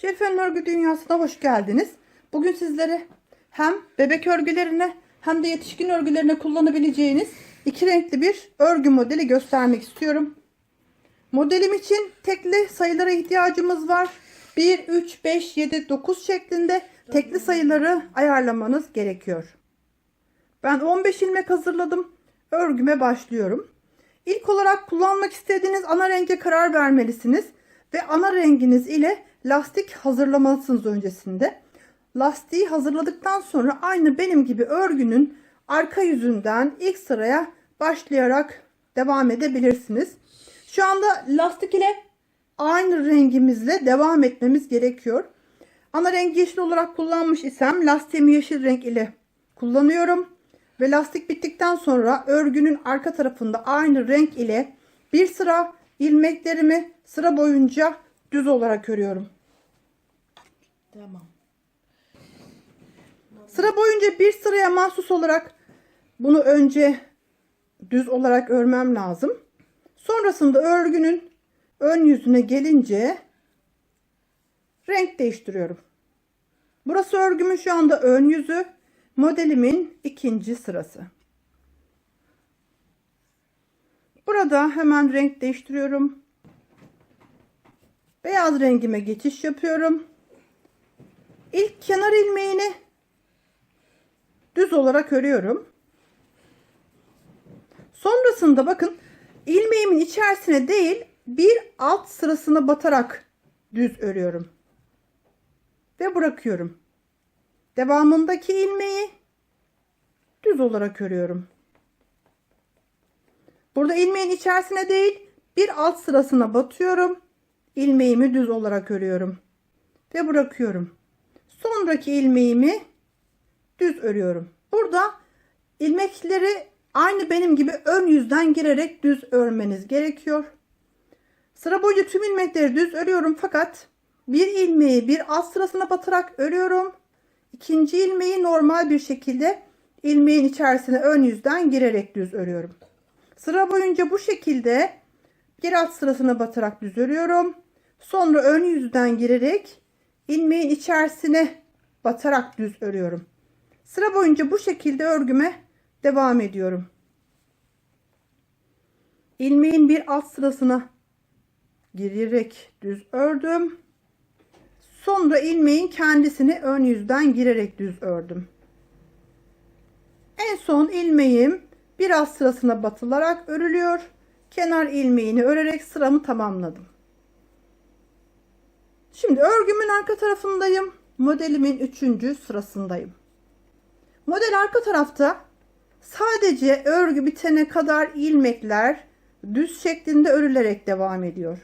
Şerife'nin örgü dünyasına hoş geldiniz. Bugün sizlere hem bebek örgülerine hem de yetişkin örgülerine kullanabileceğiniz iki renkli bir örgü modeli göstermek istiyorum. Modelim için tekli sayılara ihtiyacımız var. 1, 3, 5, 7, 9 şeklinde tekli sayıları ayarlamanız gerekiyor. Ben 15 ilmek hazırladım. Örgüme başlıyorum. İlk olarak kullanmak istediğiniz ana renge karar vermelisiniz ve ana renginiz ile lastik hazırlamalısınız öncesinde. Lastiği hazırladıktan sonra aynı benim gibi örgünün arka yüzünden ilk sıraya başlayarak devam edebilirsiniz. Şu anda lastik ile aynı rengimizle devam etmemiz gerekiyor. Ana rengi yeşil olarak kullanmış isem lastiğimi yeşil renk ile kullanıyorum. Ve lastik bittikten sonra örgünün arka tarafında aynı renk ile bir sıra ilmeklerimi sıra boyunca düz olarak örüyorum. Tamam. Sıra boyunca bir sıraya mahsus olarak bunu önce düz olarak örmem lazım. Sonrasında örgünün ön yüzüne gelince renk değiştiriyorum. Burası örgümün şu anda ön yüzü. Modelimin ikinci sırası. Burada hemen renk değiştiriyorum. Beyaz rengime geçiş yapıyorum. İlk kenar ilmeğini düz olarak örüyorum. Sonrasında bakın ilmeğimin içerisine değil bir alt sırasına batarak düz örüyorum. Ve bırakıyorum. Devamındaki ilmeği düz olarak örüyorum. Burada ilmeğin içerisine değil bir alt sırasına batıyorum. İlmeğimi düz olarak örüyorum. Ve bırakıyorum. Sonraki ilmeğimi düz örüyorum. Burada ilmekleri aynı benim gibi ön yüzden girerek düz örmeniz gerekiyor. Sıra boyunca tüm ilmekleri düz örüyorum fakat bir ilmeği bir alt sırasına batarak örüyorum. İkinci ilmeği normal bir şekilde ilmeğin içerisine ön yüzden girerek düz örüyorum. Sıra boyunca bu şekilde bir alt sırasına batarak düz örüyorum. Sonra ön yüzden girerek ilmeğin içerisine batarak düz örüyorum. Sıra boyunca bu şekilde örgüme devam ediyorum. İlmeğin bir alt sırasına girerek düz ördüm. Sonra ilmeğin kendisini ön yüzden girerek düz ördüm. En son ilmeğim bir alt sırasına batılarak örülüyor. Kenar ilmeğini örerek sıramı tamamladım. Şimdi örgümün arka tarafındayım. Modelimin üçüncü sırasındayım. Model arka tarafta sadece örgü bitene kadar ilmekler düz şeklinde örülerek devam ediyor.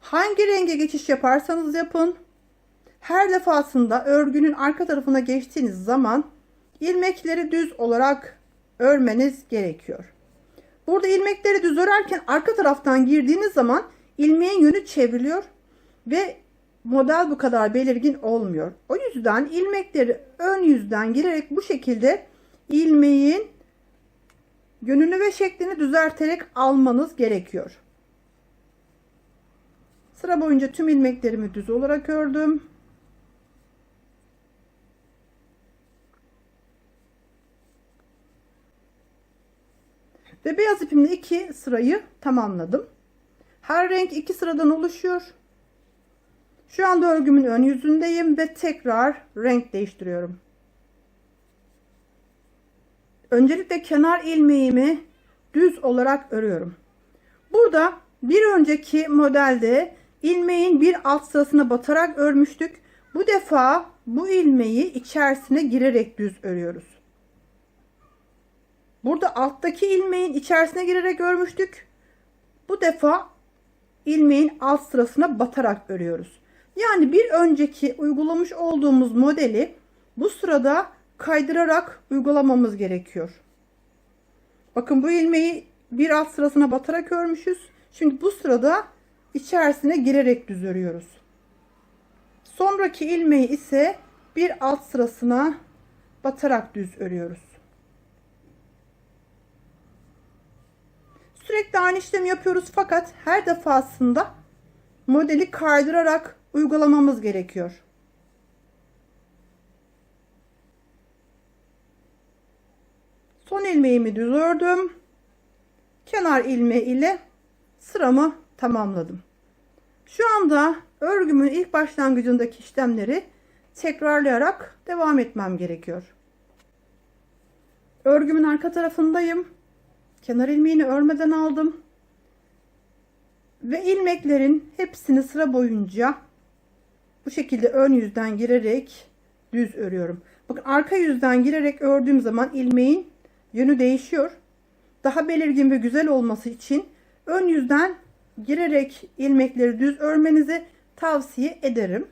Hangi renge geçiş yaparsanız yapın. Her defasında örgünün arka tarafına geçtiğiniz zaman ilmekleri düz olarak örmeniz gerekiyor. Burada ilmekleri düz örerken arka taraftan girdiğiniz zaman ilmeğin yönü çevriliyor ve model bu kadar belirgin olmuyor. O yüzden ilmekleri ön yüzden girerek bu şekilde ilmeğin yönünü ve şeklini düzelterek almanız gerekiyor. Sıra boyunca tüm ilmeklerimi düz olarak ördüm. Ve beyaz ipimle iki sırayı tamamladım. Her renk iki sıradan oluşuyor. Şu anda örgümün ön yüzündeyim ve tekrar renk değiştiriyorum. Öncelikle kenar ilmeğimi düz olarak örüyorum. Burada bir önceki modelde ilmeğin bir alt sırasına batarak örmüştük. Bu defa bu ilmeği içerisine girerek düz örüyoruz. Burada alttaki ilmeğin içerisine girerek örmüştük. Bu defa ilmeğin alt sırasına batarak örüyoruz. Yani bir önceki uygulamış olduğumuz modeli bu sırada kaydırarak uygulamamız gerekiyor. Bakın bu ilmeği bir alt sırasına batarak örmüşüz. Şimdi bu sırada içerisine girerek düz örüyoruz. Sonraki ilmeği ise bir alt sırasına batarak düz örüyoruz. Sürekli aynı işlemi yapıyoruz fakat her defasında modeli kaydırarak uygulamamız gerekiyor. Son ilmeğimi düz ördüm. Kenar ilmeği ile sıramı tamamladım. Şu anda örgümün ilk başlangıcındaki işlemleri tekrarlayarak devam etmem gerekiyor. Örgümün arka tarafındayım. Kenar ilmeğini örmeden aldım. Ve ilmeklerin hepsini sıra boyunca bu şekilde ön yüzden girerek düz örüyorum. Bakın arka yüzden girerek ördüğüm zaman ilmeğin yönü değişiyor. Daha belirgin ve güzel olması için ön yüzden girerek ilmekleri düz örmenizi tavsiye ederim.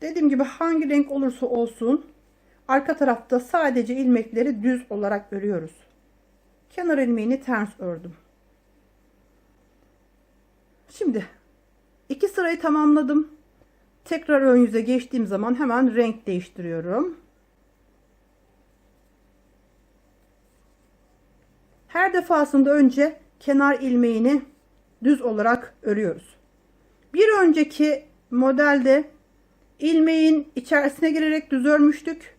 Dediğim gibi hangi renk olursa olsun arka tarafta sadece ilmekleri düz olarak örüyoruz. Kenar ilmeğini ters ördüm. Şimdi iki sırayı tamamladım. Tekrar ön yüze geçtiğim zaman hemen renk değiştiriyorum. Her defasında önce kenar ilmeğini düz olarak örüyoruz. Bir önceki modelde ilmeğin içerisine girerek düz örmüştük.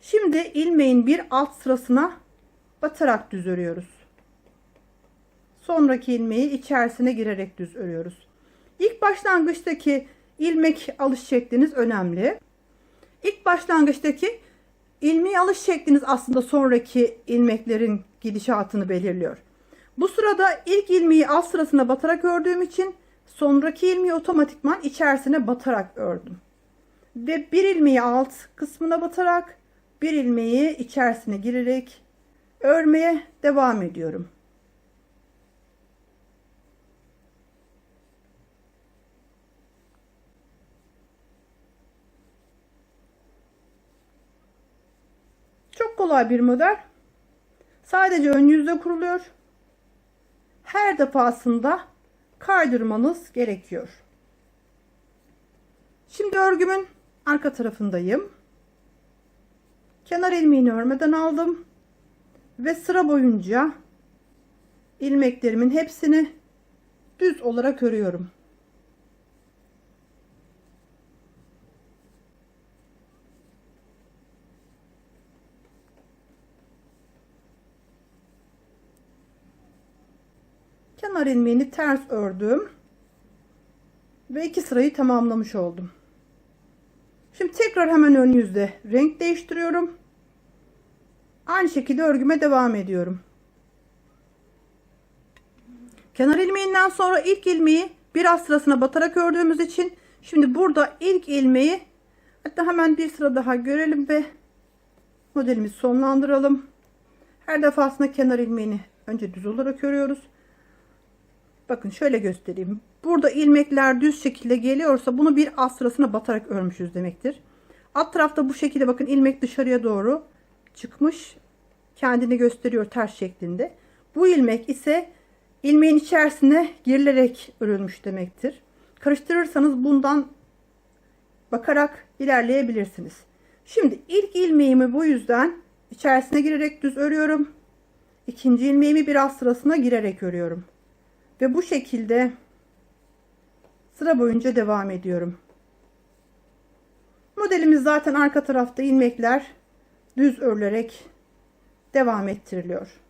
Şimdi ilmeğin bir alt sırasına batarak düz örüyoruz. Sonraki ilmeği içerisine girerek düz örüyoruz. İlk başlangıçtaki ilmek alış şekliniz önemli. İlk başlangıçtaki ilmeği alış şekliniz aslında sonraki ilmeklerin gidişatını belirliyor. Bu sırada ilk ilmeği alt sırasına batarak ördüğüm için sonraki ilmeği otomatikman içerisine batarak ördüm. Ve bir ilmeği alt kısmına batarak bir ilmeği içerisine girerek örmeye devam ediyorum. Çok kolay bir model. Sadece ön yüzde kuruluyor. Her defasında kaydırmanız gerekiyor. Şimdi örgümün arka tarafındayım. Kenar ilmeğini örmeden aldım ve sıra boyunca ilmeklerimin hepsini düz olarak örüyorum. Kenar ilmeğini ters ördüm ve iki sırayı tamamlamış oldum. Şimdi tekrar hemen ön yüzde renk değiştiriyorum. Aynı şekilde örgüme devam ediyorum. Kenar ilmeğinden sonra ilk ilmeği biraz sırasına batarak ördüğümüz için şimdi burada ilk ilmeği hatta hemen bir sıra daha görelim ve modelimizi sonlandıralım. Her defasında kenar ilmeğini önce düz olarak örüyoruz. Bakın şöyle göstereyim. Burada ilmekler düz şekilde geliyorsa bunu bir alt sırasına batarak örmüşüz demektir. Alt tarafta bu şekilde bakın ilmek dışarıya doğru çıkmış. Kendini gösteriyor ters şeklinde. Bu ilmek ise ilmeğin içerisine girilerek örülmüş demektir. Karıştırırsanız bundan bakarak ilerleyebilirsiniz. Şimdi ilk ilmeğimi bu yüzden içerisine girerek düz örüyorum. İkinci ilmeğimi bir alt sırasına girerek örüyorum. Ve bu şekilde sıra boyunca devam ediyorum. Modelimiz zaten arka tarafta ilmekler düz örülerek devam ettiriliyor.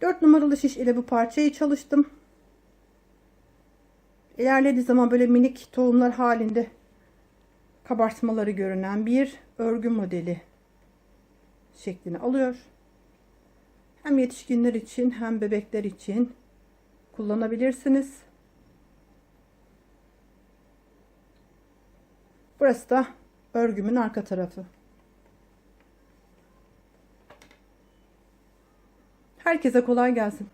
Dört numaralı şiş ile bu parçayı çalıştım. İlerlediği zaman böyle minik tohumlar halinde kabartmaları görünen bir örgü modeli şeklini alıyor. Hem yetişkinler için hem bebekler için kullanabilirsiniz. Burası da örgümün arka tarafı. Herkese kolay gelsin.